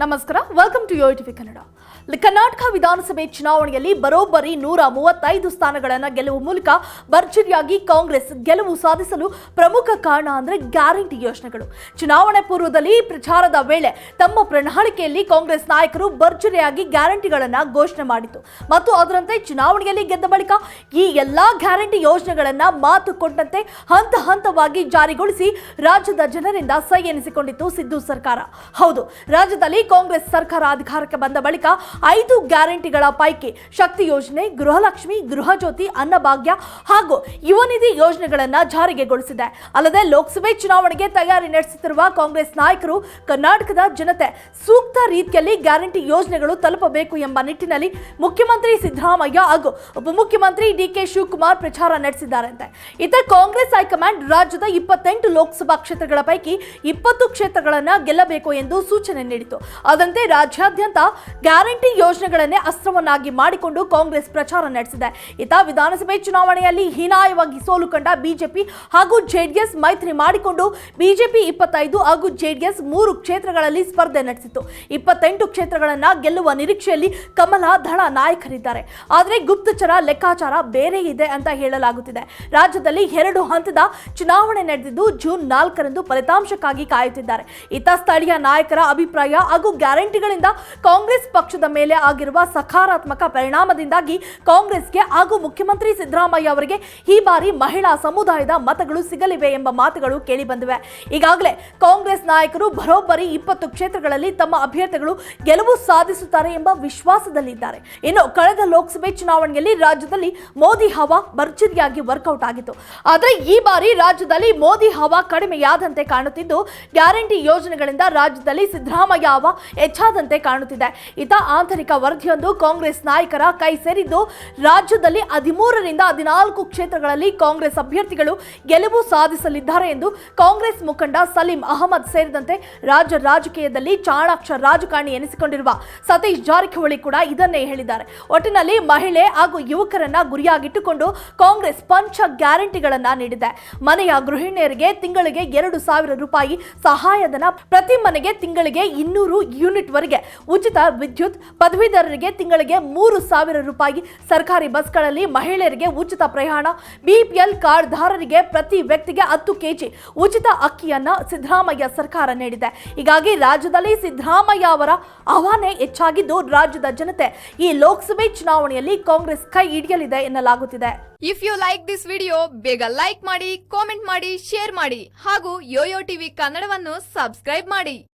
ನಮಸ್ಕಾರ welcome to yo TV Kannada Karnataka ವಿಧಾನಸಭೆ ಚುನಾವಣೆಯಲ್ಲಿ ಬರೋಬ್ಬರಿ ನೂರ ಮೂವತ್ತೈದು ಸ್ಥಾನಗಳನ್ನು ಗೆಲುವು ಮೂಲಕ ಭರ್ಜರಿಯಾಗಿ ಕಾಂಗ್ರೆಸ್ ಗೆಲುವು ಸಾಧಿಸಲು ಪ್ರಮುಖ ಕಾರಣ ಅಂದರೆ ಗ್ಯಾರಂಟಿ ಯೋಜನೆಗಳು. ಚುನಾವಣೆ ಪೂರ್ವದಲ್ಲಿ ಪ್ರಚಾರದ ವೇಳೆ ತಮ್ಮ ಪ್ರಣಾಳಿಕೆಯಲ್ಲಿ ಕಾಂಗ್ರೆಸ್ ನಾಯಕರು ಭರ್ಜರಿಯಾಗಿ ಗ್ಯಾರಂಟಿಗಳನ್ನು ಘೋಷಣೆ ಮಾಡಿತು ಮತ್ತು ಅದರಂತೆ ಚುನಾವಣೆಯಲ್ಲಿ ಗೆದ್ದ ಬಳಿಕ ಈ ಎಲ್ಲ ಗ್ಯಾರಂಟಿ ಯೋಜನೆಗಳನ್ನು ಮಾತು ಕೊಟ್ಟಂತೆ ಹಂತ ಹಂತವಾಗಿ ಜಾರಿಗೊಳಿಸಿ ರಾಜ್ಯದ ಜನರಿಂದ ಸೈ ಎನಿಸಿಕೊಂಡಿತ್ತು ಸಿದ್ದು ಸರ್ಕಾರ. ಹೌದು, ರಾಜ್ಯದಲ್ಲಿ ಕಾಂಗ್ರೆಸ್ ಸರ್ಕಾರ ಅಧಿಕಾರಕ್ಕೆ ಬಂದ ಬಳಿಕ ಐದು ಗ್ಯಾರಂಟಿಗಳ ಪೈಕಿ ಶಕ್ತಿ ಯೋಜನೆ, ಗೃಹಲಕ್ಷ್ಮಿ ಗೃಹಜ್ಯೋತಿ ಅನ್ನಭಾಗ್ಯ ಹಾಗೂ ಯುವ ನಿಧಿ ಯೋಜನೆಗಳನ್ನ ಜಾರಿಗೆಗೊಳಿಸಿದೆ. ಅಲ್ಲದೆ ಲೋಕಸಭೆ ಚುನಾವಣೆಗೆ ತಯಾರಿ ನಡೆಸುತ್ತಿರುವ ಕಾಂಗ್ರೆಸ್ ನಾಯಕರು ಕರ್ನಾಟಕದ ಜನತೆ ಸೂಕ್ತ ರೀತಿಯಲ್ಲಿ ಗ್ಯಾರಂಟಿ ಯೋಜನೆಗಳು ತಲುಪಬೇಕು ಎಂಬ ನಿಟ್ಟಿನಲ್ಲಿ ಮುಖ್ಯಮಂತ್ರಿ ಸಿದ್ದರಾಮಯ್ಯ ಹಾಗೂ ಉಪಮುಖ್ಯಮಂತ್ರಿ ಡಿಕೆ ಶಿವಕುಮಾರ್ ಪ್ರಚಾರ ನಡೆಸಿದ್ದಾರಂತೆ. ಇತ ಕಾಂಗ್ರೆಸ್ ಹೈಕಮಾಂಡ್ ರಾಜ್ಯದ ಇಪ್ಪತ್ತೆಂಟು ಲೋಕಸಭಾ ಕ್ಷೇತ್ರಗಳ ಪೈಕಿ ಇಪ್ಪತ್ತು ಕ್ಷೇತ್ರಗಳನ್ನು ಗೆಲ್ಲಬೇಕು ಎಂದು ಸೂಚನೆ ನೀಡಿತು. ಅದಂತೆ ರಾಜ್ಯಾದ್ಯಂತ ಗ್ಯಾರಂಟಿ ಯೋಜನೆಗಳನ್ನೇ ಅಸ್ತ್ರವನ್ನಾಗಿ ಮಾಡಿಕೊಂಡು ಕಾಂಗ್ರೆಸ್ ಪ್ರಚಾರ ನಡೆಸಿದೆ. ಇತ ವಿಧಾನಸಭೆ ಚುನಾವಣೆಯಲ್ಲಿ ಹೀನಾಯವಾಗಿ ಸೋಲು ಕಂಡ ಬಿಜೆಪಿ ಹಾಗೂ ಜೆಡಿಎಸ್ ಮೈತ್ರಿ ಮಾಡಿಕೊಂಡು ಬಿಜೆಪಿ ಇಪ್ಪತ್ತೈದು ಹಾಗೂ ಜೆಡಿಎಸ್ ಮೂರು ಕ್ಷೇತ್ರಗಳಲ್ಲಿ ಸ್ಪರ್ಧೆ ನಡೆಸಿತು ಇಪ್ಪತ್ತೆಂಟು ಕ್ಷೇತ್ರಗಳನ್ನ ಗೆಲ್ಲುವ ನಿರೀಕ್ಷೆಯಲ್ಲಿ ಕಮಲ ದಳ ನಾಯಕರಿದ್ದಾರೆ. ಆದರೆ ಗುಪ್ತಚರ ಲೆಕ್ಕಾಚಾರ ಬೇರೆ ಇದೆ ಅಂತ ಹೇಳಲಾಗುತ್ತಿದೆ. ರಾಜ್ಯದಲ್ಲಿ ಎರಡು ಹಂತದ ಚುನಾವಣೆ ನಡೆದಿದ್ದು ಜೂನ್ ನಾಲ್ಕರಂದು ಫಲಿತಾಂಶಕ್ಕಾಗಿ ಕಾಯುತ್ತಿದ್ದಾರೆ. ಇತ ಸ್ಥಳೀಯ ನಾಯಕರ ಅಭಿಪ್ರಾಯ ಹಾಗೂ ಗ್ಯಾರಂಟಿಗಳಿಂದ ಕಾಂಗ್ರೆಸ್ ಪಕ್ಷದ ಮೇಲೆ ಆಗಿರುವ ಸಕಾರಾತ್ಮಕ ಪರಿಣಾಮದಿಂದಾಗಿ ಕಾಂಗ್ರೆಸ್ಗೆ ಹಾಗೂ ಮುಖ್ಯಮಂತ್ರಿ ಸಿದ್ದರಾಮಯ್ಯ ಅವರಿಗೆ ಈ ಬಾರಿ ಮಹಿಳಾ ಸಮುದಾಯದ ಮತಗಳು ಸಿಗಲಿವೆ ಎಂಬ ಮಾತುಗಳು ಕೇಳಿಬಂದಿವೆ. ಈಗಾಗಲೇ ಕಾಂಗ್ರೆಸ್ ನಾಯಕರು ಬರೋಬ್ಬರಿ ಇಪ್ಪತ್ತು ಕ್ಷೇತ್ರಗಳಲ್ಲಿ ತಮ್ಮ ಅಭ್ಯರ್ಥಿಗಳು ಗೆಲುವು ಸಾಧಿಸುತ್ತಾರೆ ಎಂಬ ವಿಶ್ವಾಸದಲ್ಲಿದ್ದಾರೆ. ಇನ್ನು ಕಳೆದ ಲೋಕಸಭೆ ಚುನಾವಣೆಯಲ್ಲಿ ರಾಜ್ಯದಲ್ಲಿ ಮೋದಿ ಹವಾ ಭರ್ಜರಿಯಾಗಿ ವರ್ಕೌಟ್ ಆಗಿತ್ತು. ಆದರೆ ಈ ಬಾರಿ ರಾಜ್ಯದಲ್ಲಿ ಮೋದಿ ಹವಾ ಕಡಿಮೆಯಾದಂತೆ ಕಾಣುತ್ತಿದ್ದು, ಗ್ಯಾರಂಟಿ ಯೋಜನೆಗಳಿಂದ ರಾಜ್ಯದಲ್ಲಿ ಸಿದ್ದರಾಮಯ್ಯ ಹವಾ ಹೆಚ್ಚಾದಂತೆ ಕಾಣುತ್ತಿದೆ. ಇತ ಆಂತರಿಕ ವರದಿಯೊಂದು ಕಾಂಗ್ರೆಸ್ ನಾಯಕರ ಕೈ ಸೇರಿದ್ದು, ರಾಜ್ಯದಲ್ಲಿ ಹದಿಮೂರರಿಂದ ಹದಿನಾಲ್ಕು ಕ್ಷೇತ್ರಗಳಲ್ಲಿ ಕಾಂಗ್ರೆಸ್ ಅಭ್ಯರ್ಥಿಗಳು ಗೆಲುವು ಸಾಧಿಸಲಿದ್ದಾರೆ ಎಂದು ಕಾಂಗ್ರೆಸ್ ಮುಖಂಡ ಸಲೀಂ ಅಹಮದ್ ಸೇರಿದಂತೆ ರಾಜ್ಯ ರಾಜಕೀಯದಲ್ಲಿ ಚಾಣಾಕ್ಷ ರಾಜಕಾರಣಿ ಎನಿಸಿಕೊಂಡಿರುವ ಸತೀಶ್ ಜಾರಕಿಹೊಳಿ ಕೂಡ ಇದನ್ನೇ ಹೇಳಿದ್ದಾರೆ. ಒಟ್ಟಿನಲ್ಲಿ ಮಹಿಳೆ ಹಾಗೂ ಯುವಕರನ್ನ ಗುರಿಯಾಗಿಟ್ಟುಕೊಂಡು ಕಾಂಗ್ರೆಸ್ ಪಂಚ ಗ್ಯಾರಂಟಿಗಳನ್ನ ನೀಡಿದೆ. ಮನೆಯ ಗೃಹಿಣಿಯರಿಗೆ ತಿಂಗಳಿಗೆ ಎರಡು ಸಾವಿರ ರೂಪಾಯಿ ಸಹಾಯಧನ, ಪ್ರತಿ ಮನೆಗೆ ತಿಂಗಳಿಗೆ ಇನ್ನೂರು ಯೂನಿಟ್ ವರೆಗೆ ಉಚಿತ ವಿದ್ಯುತ್ ಪದವೀಧರರಿಗೆ ತಿಂಗಳಿಗೆ ಮೂರು ಸಾವಿರ ರೂಪಾಯಿ, ಸರ್ಕಾರಿ ಬಸ್ಗಳಲ್ಲಿ ಮಹಿಳೆಯರಿಗೆ ಉಚಿತ ಪ್ರಯಾಣ, ಬಿಪಿಎಲ್ ಕಾರ್ಡ್ದಾರರಿಗೆ ಪ್ರತಿ ವ್ಯಕ್ತಿಗೆ ಹತ್ತು ಕೆಜಿ ಉಚಿತ ಅಕ್ಕಿಯನ್ನು ಸಿದ್ದರಾಮಯ್ಯ ಸರ್ಕಾರ ನೀಡಿದೆ. ಹೀಗಾಗಿ ರಾಜ್ಯದಲ್ಲಿ ಸಿದ್ದರಾಮಯ್ಯ ಅವರ ಆಹ್ವಾನ ಹೆಚ್ಚಾಗಿದ್ದು, ರಾಜ್ಯದ ಜನತೆ ಈ ಲೋಕಸಭೆ ಚುನಾವಣೆಯಲ್ಲಿ ಕಾಂಗ್ರೆಸ್ ಕೈ ಹಿಡಿಯಲಿದೆ ಎನ್ನಲಾಗುತ್ತಿದೆ. If you like this video ಬೇಗ ಲೈಕ್ ಮಾಡಿ ಕಾಮೆಂಟ್ ಮಾಡಿ ಶೇರ್ ಮಾಡಿ ಹಾಗೂ ಯೋಯೋ ಟಿವಿ ಕನ್ನಡವನ್ನು ಸಬ್ಸ್ಕ್ರೈಬ್ ಮಾಡಿ.